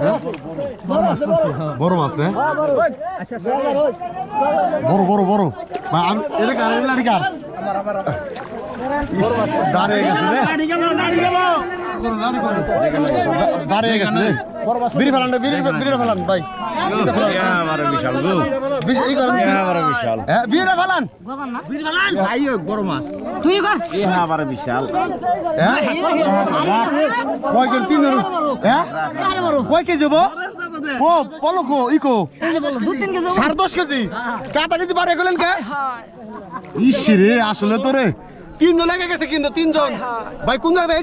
হ্যাঁ? বড় মাছ না? বড় বড় বড়। এটা কার এটা কার? দাঁড়িয়ে গেছে দাঁড়িয়ে গেছে বিড়ি ফেলান বিড়ি বিড়িটা ফেলান ভাই। বিড়িটা ফেলান। বিশ- এই করেন। হ্যাঁ, তুই কর। হ্যাঁ? কয় কেজি তিন হ্যাঁ? কয় কেজি হব? ও পলকো ইকো সাড়ে দশ কেজি? কাটা কেজি বাড়ে গেলেন কে? ইস রে আসলে তো রে। তিনজন লেগে গেছে কিন্তু তিনজন। ভাই কোন জায়গায়।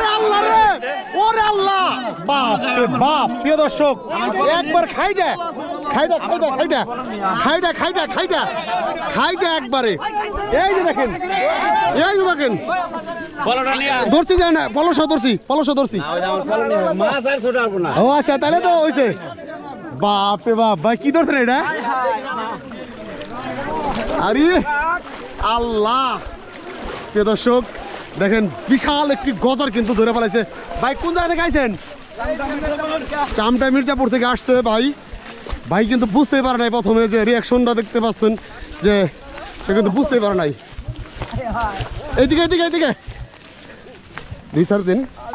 বাপ রে বাপ প্রিয় দর্শক একবার খাই দে খাই দে খাই দে খাই দে খাই দে খাই দে খাই দে খাই দে একবারে। এই যে দেখেন এই যে দেখেন। বলটা ধরছি যায় না পলস ধরছি পলস ও আচ্ছা তাহলে তো হইছে। বাপ রে বাপ ভাই কি ধরছেন এটা? আরে আল্লাহ। প্রিয় দর্শক দেখেন বিশাল একটি গদর কিন্তু ধরে ফেলাইছে। ভাই কোন জায়গা থেকে আইছেন চামটা মির্জাপুর থেকে আসছে ভাই। ভাই কিন্তু বুঝতেই পারে নাই প্রথমে যে রিয়াকশনটা দেখতে পাচ্ছেন যে সে কিন্তু বুঝতেই পারে নাই। এইদিকে এইদিকে এইদিকে দুই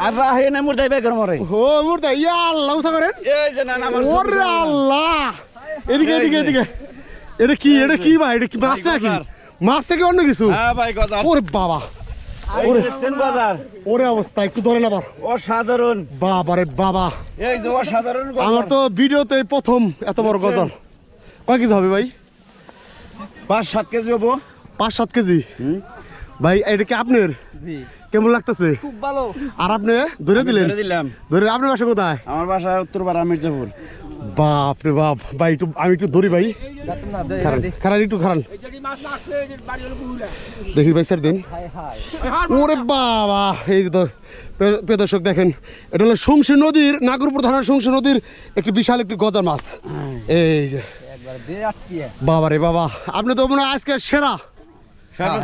আর রাহে না মুটাই বেগর মরে। ও মুর্দা ইয়া আল্লাহ উসা করেন। এই যে না না আমার ওরে আল্লাহ। এদিকে এদিকে এদিকে। এটা কি এটা কি ভাই? এটা কি মাছ নাকি? মাছ থেকে অন্য কিছু? হ্যাঁ ভাই গজার। ওরে বাবা। ওরে দেখছেন বাজার ওরে অবস্থা একটু ধরেন আবার। অসাধারণ। বাবা বাবা। এই যে অসাধারণ আমার তো ভিডিওতে প্রথম এত বড় গজল। কয় কেজি হবে ভাই? পাঁচ সাত কেজি হব। পাঁচ সাত কেজি? ভাই এটা কি আপনার? কেমন লাগতেছে? খুব ভালো। আর আপনি ধরে দিলেন? ধরে দিলাম। ধরে আপনার বাসা কোথায়? আমার বাসা উত্তর পাড়া মির্জাপুর। বাপ রে বাপ। ভাই একটু আমি একটু ধরি ভাই। খারান একটু খারান। দেখি ভাই স্যার দিন। ওরে বাবা এই যে তো প্রিয়- দর্শক দেখেন এটা হলো সংসী নদীর নাগরপুর থানার সংসী নদীর একটি বিশাল একটি গজার মাছ। এই যে। বাবা রে বাবা আপনি তো মনে হয় আজকে সেরা।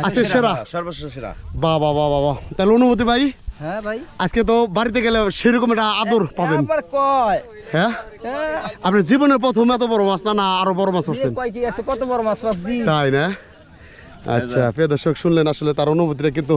আজকে সেরা সর্বশ্রেষ্ঠ সেরা। বাবা বাবা বাবা। তাহলে অনুমতি ভাই? হ্যাঁ ভাই। আজকে তো বাড়িতে গেলে সেরকম একটা আদর পাবেন। কয়? হ্যাঁ? আপনি আপনার জীবনের প্রথম এত বড় মাছ না না আরও বড় মাছ হচ্ছেন কয় কি আছে কত বড় মাছ পাচ্ছি? তাই না? আচ্ছা প্রিয় দর্শক শুনলেন আসলে তার অনুভূতিটা কিন্তু